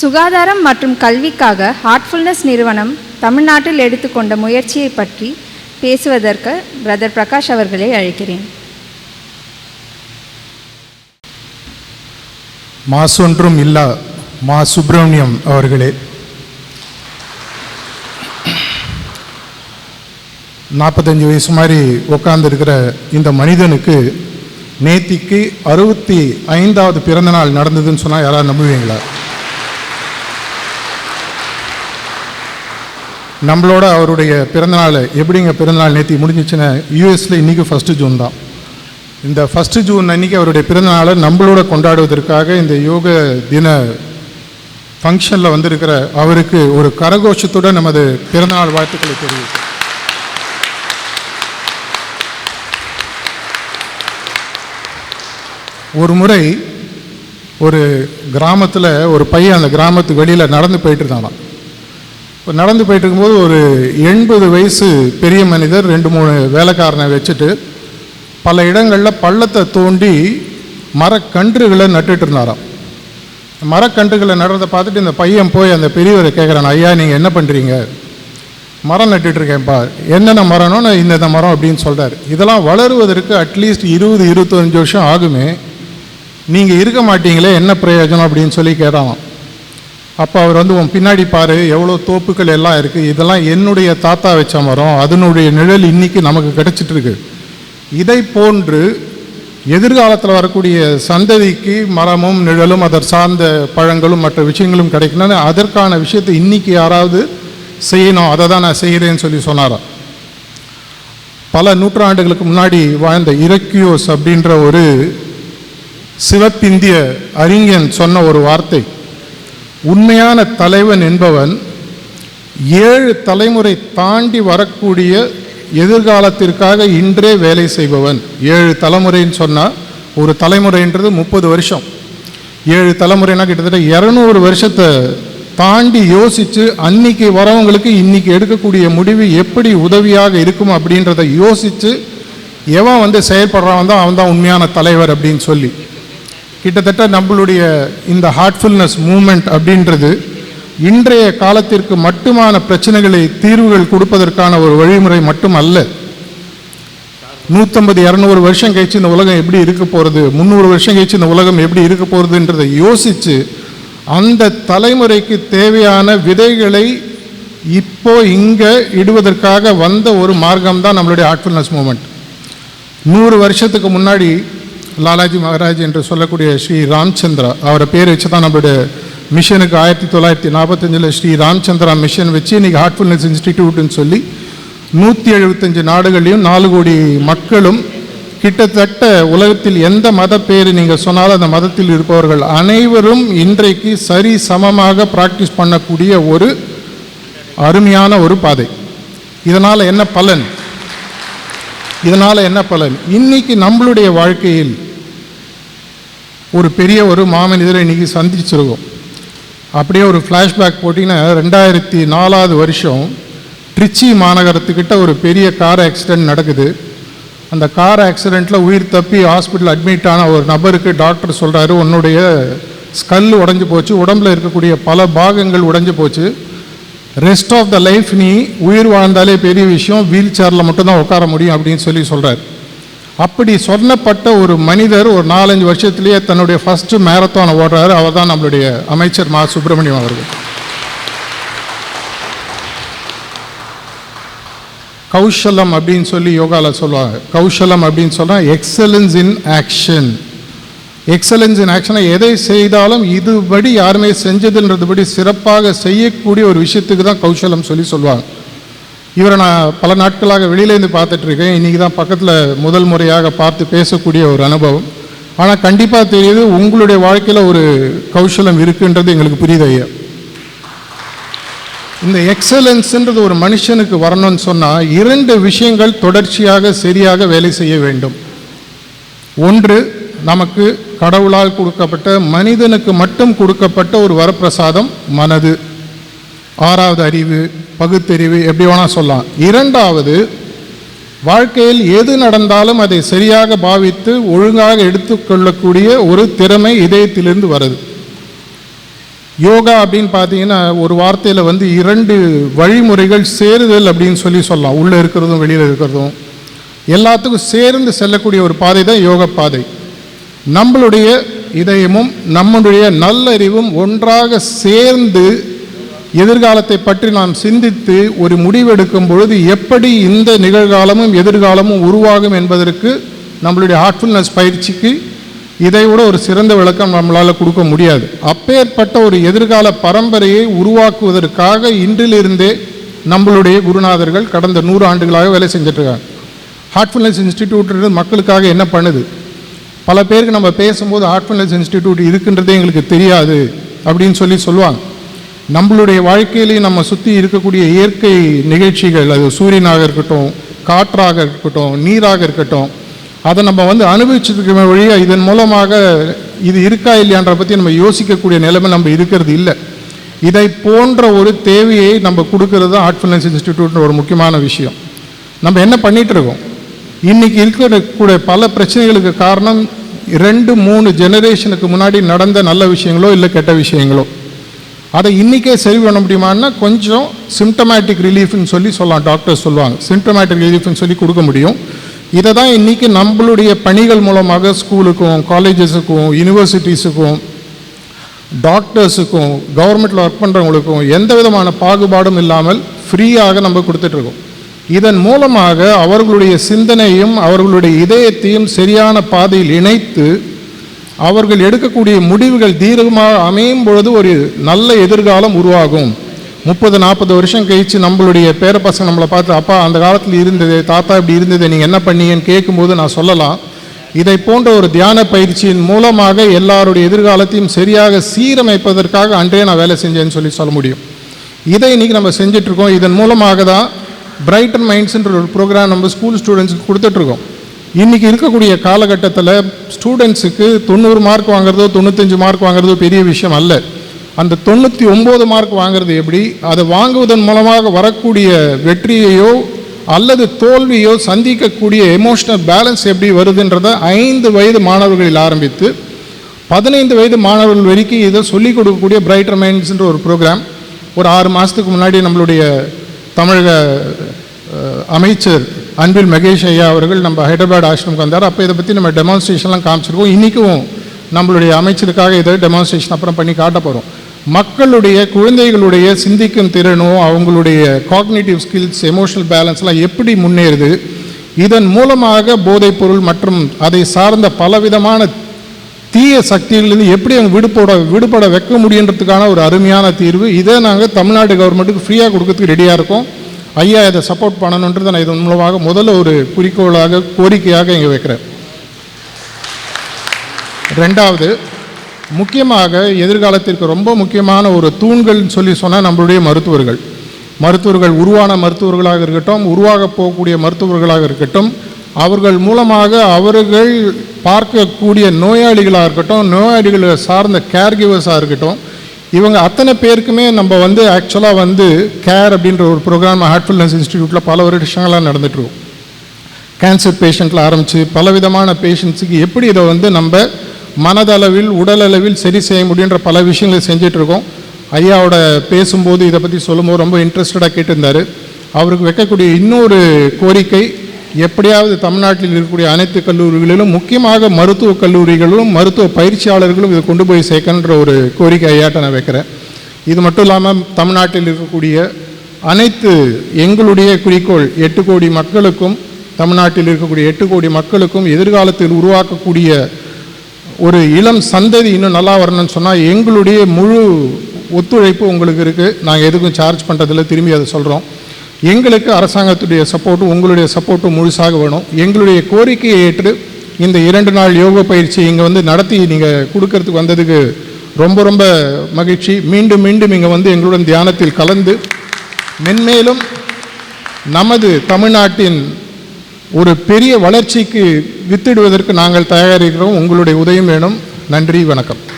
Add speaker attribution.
Speaker 1: சுகாதாரம் மற்றும் கல்விக்காக ஹார்ட்ஃபுல்னஸ் நிறுவனம் தமிழ்நாட்டில் எடுத்துக்கொண்ட முயற்சியை பற்றி பேசுவதற்கு பிரதர் பிரகாஷ் அவர்களை அழைக்கிறேன்.
Speaker 2: மாசொன்றும் இல்லா மா சுப்பிரமணியம் அவர்களே. நாற்பத்தஞ்சு வயசு மாதிரி உட்கார்ந்துருக்கிற இந்த மனிதனுக்கு நேத்திக்கு அறுபத்தி ஐந்தாவது பிறந்த நாள் நடந்ததுன்னு சொன்னால் யாராவது நம்புவீங்களா? நம்மளோட அவருடைய பிறந்தநாள் எப்படிங்க பிறந்தநாள் நேற்றி முடிஞ்சிச்சுன்னா யூஎஸில் இன்றைக்கி ஃபஸ்ட்டு ஜூன் தான். இந்த ஃபஸ்ட்டு ஜூன் அன்னைக்கு அவருடைய பிறந்தநாளை நம்மளோட கொண்டாடுவதற்காக இந்த யோக தின ஃபங்க்ஷனில் வந்திருக்கிற அவருக்கு ஒரு கரகோஷத்துடன் நமது பிறந்தநாள் வாழ்த்துக்களை தெரிவிக்கிறேன். ஒரு முறை ஒரு கிராமத்தில் ஒரு பையன் அந்த கிராமத்துக்கு வெளியில் நடந்து போயிட்டு இருந்தானான் இப்போ நடந்து போயிட்டு இருக்கும்போது ஒரு எண்பது வயசு பெரிய மனிதர் ரெண்டு மூணு வேலைக்காரனை வச்சுட்டு பல இடங்களில் பள்ளத்தை தோண்டி மரக்கன்றுகளை நட்டுட்டு இருந்தாராம். மரக்கன்றுகளை நடுறதை பார்த்துட்டு இந்த பையன் போய் அந்த பெரியவரை கேட்குறான் ஐயா நீங்கள் என்ன பண்ணுறீங்க மரம் நட்டுட்ருக்கேன்ப்பா என்னென்ன மரம்னு நான் இந்தந்த மரம் அப்படின்னு சொல்கிறார் இதெல்லாம் வளருவதற்கு அட்லீஸ்ட் இருபது இருபத்தஞ்சு வருஷம் ஆகுமே. நீங்கள் இருக்க மாட்டீங்களே என்ன பிரயோஜனம் அப்படின்னு சொல்லி கேட்டாலாம் அப்போ அவர் வந்து உன் பின்னாடி பாரு எவ்வளோ தோப்புகள் எல்லாம் இருக்குது இதெல்லாம் என்னுடைய தாத்தா வச்ச மரம். அதனுடைய நிழல் இன்றைக்கி நமக்கு கிடச்சிட்ருக்கு இதை போன்று எதிர்காலத்தில் வரக்கூடிய சந்ததிக்கு மரமும் நிழலும் அதர் சார்ந்த பழங்களும் மற்ற விஷயங்களும் கிடைக்கணும்னு அதற்கான விஷயத்தை இன்றைக்கி யாராவது செய்யணும். அதை தான் நான் செய்கிறேன்னு சொல்லி சொன்னாராம். பல நூற்றாண்டுகளுக்கு முன்னாடி வாழ்ந்த இரக்கியோஸ் அப்படின்ற ஒரு சிவப்பிந்திய அறிஞன் சொன்ன ஒரு வார்த்தை. உண்மையான தலைவன் என்பவன் ஏழு தலைமுறை தாண்டி வரக்கூடிய எதிர்காலத்திற்காக இன்றே வேலை செய்பவன். ஏழு தலைமுறைன்னு சொன்னால் ஒரு தலைமுறைன்றது முப்பது வருஷம். ஏழு தலைமுறைனா கிட்டத்தட்ட இரநூறு வருஷத்தை தாண்டி யோசித்து அன்னைக்கு வரவங்களுக்கு இன்னைக்கு எடுக்கக்கூடிய முடிவு எப்படி உதவியாக இருக்கும் அப்படின்றத யோசித்து எவன் வந்து செயல்படுறான் தான் அவன் தான் உண்மையான தலைவர் அப்படின்னு சொல்லி. கிட்டத்தட்ட நம்மளுடைய இந்த ஹார்ட்ஃபுல்னஸ் மூமெண்ட் அப்படின்றது இன்றைய காலத்திற்கு மட்டுமான பிரச்சனைகளை தீர்வுகள் கொடுப்பதற்கான ஒரு வழிமுறை மட்டும் அல்ல நூற்றம்பது இரநூறு வருஷம் கழிச்சு இந்த உலகம் எப்படி இருக்க போகிறது முந்நூறு வருஷம் கழிச்சு இந்த உலகம் எப்படி இருக்க போகிறதுன்றதை யோசித்து அந்த தலைமுறைக்கு தேவையான விதைகளை இப்போ இங்கே இடுவதற்காக வந்த ஒரு மார்க்கம் தான் நம்மளுடைய ஹார்ட்ஃபுல்னஸ் மூமெண்ட் நூறு வருஷத்துக்கு முன்னாடி லாலாஜி மகாராஜ் என்று சொல்லக்கூடிய ஸ்ரீ ராம்சந்திரா. அவரை பேர் வச்சு தான் நம்மளுடைய மிஷனுக்கு ஆயிரத்தி தொள்ளாயிரத்தி நாற்பத்தஞ்சில் ஸ்ரீ ராம்சந்திரா மிஷன் வச்சு இன்றைக்கி ஹார்ட்ஃபுல்னஸ் இன்ஸ்டிடியூட்னு சொல்லி நூற்றி எழுபத்தஞ்சு நாடுகளையும் நாலு கோடி மக்களும் கிட்டத்தட்ட உலகத்தில் எந்த மத பேர் நீங்கள் சொன்னாலும் அந்த மதத்தில் இருப்பவர்கள் அனைவரும் இன்றைக்கு சரி சமமாக ப்ராக்டிஸ் பண்ணக்கூடிய ஒரு அருமையான ஒரு பாதை. இதனால் என்ன பலன்? இதனால் என்ன பலன்? இன்னைக்கு நம்மளுடைய வாழ்க்கையில் ஒரு பெரிய ஒரு மாமனிதரை இன்றைக்கி சந்திச்சிருக்கோம். அப்படியே ஒரு ஃப்ளாஷ்பேக் போட்டிங்கன்னா ரெண்டாயிரத்தி நாலாவது வருஷம் ட்ரிச்சி மாநகரத்துக்கிட்ட ஒரு பெரிய கார் ஆக்சிடெண்ட் நடக்குது. அந்த கார் ஆக்சிடெண்ட்டில் உயிர் தப்பி ஹாஸ்பிட்டல் அட்மிட் ஆன ஒரு நபருக்கு டாக்டர் சொல்கிறாரு உன்னுடைய ஸ்கல் உடஞ்சி போச்சு உடம்புல இருக்கக்கூடிய பல பாகங்கள் உடஞ்சி போச்சு. ரெஸ்ட் ஆஃப் த லைஃப் நீ உயிர் வாழ்ந்தாலே பெரிய விஷயம் வீல் சேரில் மட்டும்தான் உட்கார முடியும் அப்படின்னு சொல்லி சொல்கிறார் அப்படி சொல்லப்பட்ட ஒரு மனிதர் ஒரு நாலஞ்சு வருஷத்துலேயே தன்னுடைய ஃபஸ்ட்டு மேரத்தானை ஓடுறாரு. அவர் தான் நம்மளுடைய அமைச்சர் மா சுப்பிரமணியம் அவர்கள். கௌஷலம் அப்படின்னு சொல்லி யோகாவில் சொல்லுவாங்க. கௌஷலம் அப்படின்னு சொன்னால் excellence in action excellence in ஆக்ஷனை எதை செய்தாலும் இதுபடி யாருமே செஞ்சதுன்றதுபடி சிறப்பாக செய்யக்கூடிய ஒரு விஷயத்துக்கு தான் கௌசலம் சொல்லி சொல்லுவாங்க. இவரை நான் பல நாட்களாக வெளியிலேருந்து பார்த்துட்ருக்கேன் இன்றைக்கி தான் பக்கத்தில் முதல் முறையாக பார்த்து பேசக்கூடிய ஒரு அனுபவம். ஆனால் கண்டிப்பாக தெரியுது உங்களுடைய வாழ்க்கையில் ஒரு கௌசலம் இருக்குன்றது எங்களுக்கு புரியுது ஐயா. இந்த எக்ஸலன்ஸ்ன்றது ஒரு மனுஷனுக்கு வரணும்னு சொன்னால் இரண்டு விஷயங்கள் தொடர்ச்சியாக சரியாக வேலை செய்ய வேண்டும். ஒன்று நமக்கு கடவுளால் கொடுக்கப்பட்ட மனிதனுக்கு மட்டும் கொடுக்கப்பட்ட ஒரு வரப்பிரசாதம் மனது. ஆறாவது அறிவு பகுத்தறிவு எப்படி வேணால் சொல்லலாம். இரண்டாவது வாழ்க்கையில் எது நடந்தாலும் அதை சரியாக பாவித்து ஒழுங்காக எடுத்துக்கொள்ளக்கூடிய ஒரு திறமை இதயத்திலிருந்து வருது. யோகா அப்படின்னு பார்த்தீங்கன்னா ஒரு வார்த்தையில் வந்து இரண்டு வழிமுறைகள் சேருதல் அப்படின்னு சொல்லி சொல்லலாம். உள்ளே இருக்கிறதும் வெளியில் இருக்கிறதும். எல்லாத்துக்கும் சேர்ந்து செல்லக்கூடிய ஒரு பாதை தான் யோக பாதை. நம்மளுடைய இதயமும் நம்மளுடைய நல்லறிவும் ஒன்றாக சேர்ந்து எதிர்காலத்தை பற்றி நாம் சிந்தித்து ஒரு முடிவெடுக்கும் பொழுது எப்படி இந்த நிகழ்காலமும் எதிர்காலமும் உருவாகும் என்பதற்கு நம்மளுடைய ஹார்ட்ஃபுல்னஸ் பயிற்சிக்கு இதை விட ஒரு சிறந்த விளக்கம் நம்மளால் கொடுக்க முடியாது. அப்பேற்பட்ட ஒரு எதிர்கால பரம்பரையை உருவாக்குவதற்காக இன்றிலிருந்தே நம்மளுடைய குருநாதர்கள் கடந்த நூறு ஆண்டுகளாக வேலை செஞ்சிட்ருக்காங்க. ஹார்ட்ஃபுல்னஸ் இன்ஸ்டிடியூட் மக்களுக்காக என்ன பண்ணுது? பல பேருக்கு நம்ம பேசும்போது ஹார்ட்ஃபுல்னஸ் இன்ஸ்டிடியூட் இருக்குன்றதே எங்களுக்கு தெரியாது அப்படின்னு சொல்லி சொல்லுவாங்க. நம்மளுடைய வாழ்க்கையிலேயே நம்ம சுற்றி இருக்கக்கூடிய இயற்கை நிகழ்ச்சிகள் அது சூரியனாக இருக்கட்டும் காற்றாக இருக்கட்டும் நீராக இருக்கட்டும் அதை நம்ம வந்து அனுபவிச்சிருக்க வழியாக இதன் மூலமாக இது இருக்கா இல்லையான்ற பற்றி நம்ம யோசிக்கக்கூடிய நிலைமை நம்ம இருக்கிறது இல்லை. இதை போன்ற ஒரு தேவையை நம்ம கொடுக்கறது தான் ஹார்ட்ஃபுல்னஸ் இன்ஸ்டிடியூட்னு ஒரு முக்கியமான விஷயம். நம்ம என்ன பண்ணிகிட்ருக்கோம் இருக்கோம் இருக்கக்கூடிய பல பிரச்சனைகளுக்கு காரணம் ரெண்டு மூணு ஜெனரேஷனுக்கு முன்னாடி நடந்த நல்ல விஷயங்களோ இல்லை கெட்ட விஷயங்களோ. அதை இன்றைக்கே சரி பண்ண முடியுமான்னா கொஞ்சம் சிம்டமேட்டிக் ரிலீஃப்னு சொல்லி சொல்லலாம். டாக்டர்ஸ் சொல்லுவாங்க. சிம்டமேட்டிக் ரிலீஃப்னு சொல்லி கொடுக்க முடியும். இதை தான் இன்றைக்கி நம்மளுடைய பணிகள் மூலமாக ஸ்கூலுக்கும் காலேஜஸுக்கும் யூனிவர்சிட்டிஸுக்கும் டாக்டர்ஸுக்கும் கவர்மெண்ட்டில் ஒர்க் பண்ணுறவங்களுக்கும் எந்த விதமான பாகுபாடும் இல்லாமல் ஃப்ரீயாக நம்ம கொடுத்துட்ருக்கோம் இதன் மூலமாக அவர்களுடைய சிந்தனையும் அவர்களுடைய இதயத்தையும் சரியான பாதையில் இணைத்து அவர்கள் எடுக்கக்கூடிய முடிவுகள் தீர்க்கமாக அமையும் பொழுது ஒரு நல்ல எதிர்காலம் உருவாகும். முப்பது நாற்பது வருஷம் கழிச்சு நம்மளுடைய பேர பசங்க நம்மளை பார்த்து அப்பா அந்த காலத்தில் இருந்தது தாத்தா இப்படி இருந்தது நீங்கள் என்ன பண்ணீங்கன்னு கேட்கும்போது நான் சொல்லலாம். இதை போன்ற ஒரு தியான பயிற்சியின் மூலமாக எல்லாருடைய எதிர்காலத்தையும் சரியாக சீரமைப்பதற்காக அன்றே நான் வேலை செஞ்சேன்னு சொல்லி சொல்ல முடியும். இதை இன்றைக்கி நம்ம செஞ்சிட்ருக்கோம் இதன் மூலமாக தான் பிரைட்டன் மைண்ட்ஸுன்ற ஒரு ப்ரோக்ராம் நம்ம ஸ்கூல் ஸ்டூடெண்ட்ஸுக்கு கொடுத்துட்ருக்கோம் இன்றைக்கி இருக்கக்கூடிய காலகட்டத்தில் ஸ்டூடெண்ட்ஸுக்கு தொண்ணூறு மார்க் வாங்குறதோ தொண்ணூத்தஞ்சு மார்க் வாங்குறதோ பெரிய விஷயம் அல்ல. அந்த தொண்ணூற்றி ஒம்பது மார்க் வாங்குறது எப்படி? அதை வாங்குவதன் மூலமாக வரக்கூடிய வெற்றியையோ அல்லது தோல்வியோ சந்திக்கக்கூடிய எமோஷனல் பேலன்ஸ் எப்படி வருதுன்றதை ஐந்து வயது மாணவர்களில் ஆரம்பித்து பதினைந்து வயது மாணவர்கள் வரைக்கும் இதை சொல்லிக் கொடுக்கக்கூடிய பிரைட்டர் மைண்ட்ஸ்ன்ற ஒரு ப்ரோக்ராம் ஒரு ஆறு மாதத்துக்கு முன்னாடி நம்மளுடைய தமிழக அமைச்சர் அன்பில் மகேஷ் ஐயா அவர்கள் நம்ம ஹைதராபாத் ஆசிரமுக்கு வந்தார். அப்போ இதை பற்றி நம்ம டெமான்ஸ்ட்ரேஷன்லாம் காமிச்சிருக்கோம். இன்றைக்கும் நம்மளுடைய அமைச்சருக்காக இதை டெமான்ஸ்ட்ரேஷன் அப்புறம் பண்ணி காட்ட போகிறோம் மக்களுடைய குழந்தைகளுடைய சிந்திக்கும் திறனும் அவங்களுடைய காக்னேட்டிவ் ஸ்கில்ஸ் எமோஷனல் பேலன்ஸ்லாம் எப்படி முன்னேறுது? இதன் மூலமாக போதைப்பொருள் மற்றும் அதை சார்ந்த பலவிதமான தீய சக்திகளிலிருந்து எப்படி அவங்க விடுபட விடுபட வைக்க முடியுன்றதுக்கான ஒரு அருமையான தீர்வு. இதை நாங்கள் தமிழ்நாடு கவர்மெண்ட்டுக்கு ஃப்ரீயாக கொடுக்கறதுக்கு ரெடியாக இருக்கோம். ஐயா இதை சப்போர்ட் பண்ணணுன்றதை நான் இதன் மூலமாக முதல்ல ஒரு குறிக்கோளாக கோரிக்கையாக இங்கே வைக்கிறேன். ரெண்டாவது முக்கியமாக எதிர்காலத்திற்கு ரொம்ப முக்கியமான ஒரு தூண்கள்னு சொல்லி சொன்னால் நம்மளுடைய மருத்துவர்கள். மருத்துவர்கள் உருவான மருத்துவர்களாக இருக்கட்டும் உருவாக போகக்கூடிய மருத்துவர்களாக இருக்கட்டும் அவர்கள் மூலமாக அவர்கள் பார்க்கக்கூடிய நோயாளிகளாக இருக்கட்டும் நோயாளிகளை சார்ந்த கேர்கிவர்ஸாக இருக்கட்டும் இவங்க அத்தனை பேருக்குமே நம்ம வந்து ஆக்சுவலாக வந்து கேர் அப்படின்ற ஒரு ப்ரோக்ராம் ஹார்ட்ஃபுல்னஸ் இன்ஸ்டிடியூட்டில் பல வருஷங்களாக நடந்துட்டுருவோம் கேன்சர் பேஷண்ட்டில் ஆரம்பித்து பலவிதமான பேஷண்ட்ஸுக்கு எப்படி இதை வந்து நம்ம மனதளவில் உடலளவில் சரி செய்ய முடியுன்ற பல விஷயங்களை செஞ்சிட்ருக்கோம் ஐயாவோட பேசும்போது இதை பற்றி சொல்லும்போது ரொம்ப இன்ட்ரெஸ்டடாக கேட்டிருந்தார். அவருக்கு வைக்கக்கூடிய இன்னொரு கோரிக்கை எப்படியாவது தமிழ்நாட்டில் இருக்கக்கூடிய அனைத்து கல்லூரிகளிலும் முக்கியமாக மருத்துவக் கல்லூரிகளிலும் மருத்துவ பயிற்சியாளர்களும் இதை கொண்டு போய் சேர்க்கன்ற ஒரு கோரிக்கை ஐயாட்ட நான் வைக்கிறேன். இது மட்டும் இல்லாமல் தமிழ்நாட்டில் இருக்கக்கூடிய அனைத்து எங்களுடைய குறிக்கோள் எட்டு கோடி மக்களுக்கும் தமிழ்நாட்டில் இருக்கக்கூடிய எட்டு கோடி மக்களுக்கும் எதிர்காலத்தில் உருவாக்கக்கூடிய ஒரு இளம் சந்ததி இன்னும் நல்லா வரணும்னு சொன்னால் எங்களுடைய முழு ஒத்துழைப்பு உங்களுக்கு இருக்குது நாங்கள் எதுக்கும் சார்ஜ் பண்ணுறதில்ல திரும்பி அதை சொல்கிறோம் எங்களுக்கு அரசாங்கத்துடைய சப்போர்ட்டும் உங்களுடைய சப்போர்ட்டும் முழுசாக வேணும். எங்களுடைய கோரிக்கையை ஏற்று இந்த இரண்டு நாள் யோக பயிற்சி இங்கே வந்து நடத்தி நீங்கள் கொடுக்கறதுக்கு வந்ததுக்கு ரொம்ப ரொம்ப மகிழ்ச்சி. மீண்டும் மீண்டும் இங்கே வந்து எங்களுடன் தியானத்தில் கலந்து மென்மேலும் நமது தமிழ்நாட்டின் ஒரு பெரிய வளர்ச்சிக்கு வித்திடுவதற்கு நாங்கள் தயாரிக்கிறோம் உங்களுடைய உதயம் வேணும். நன்றி வணக்கம்.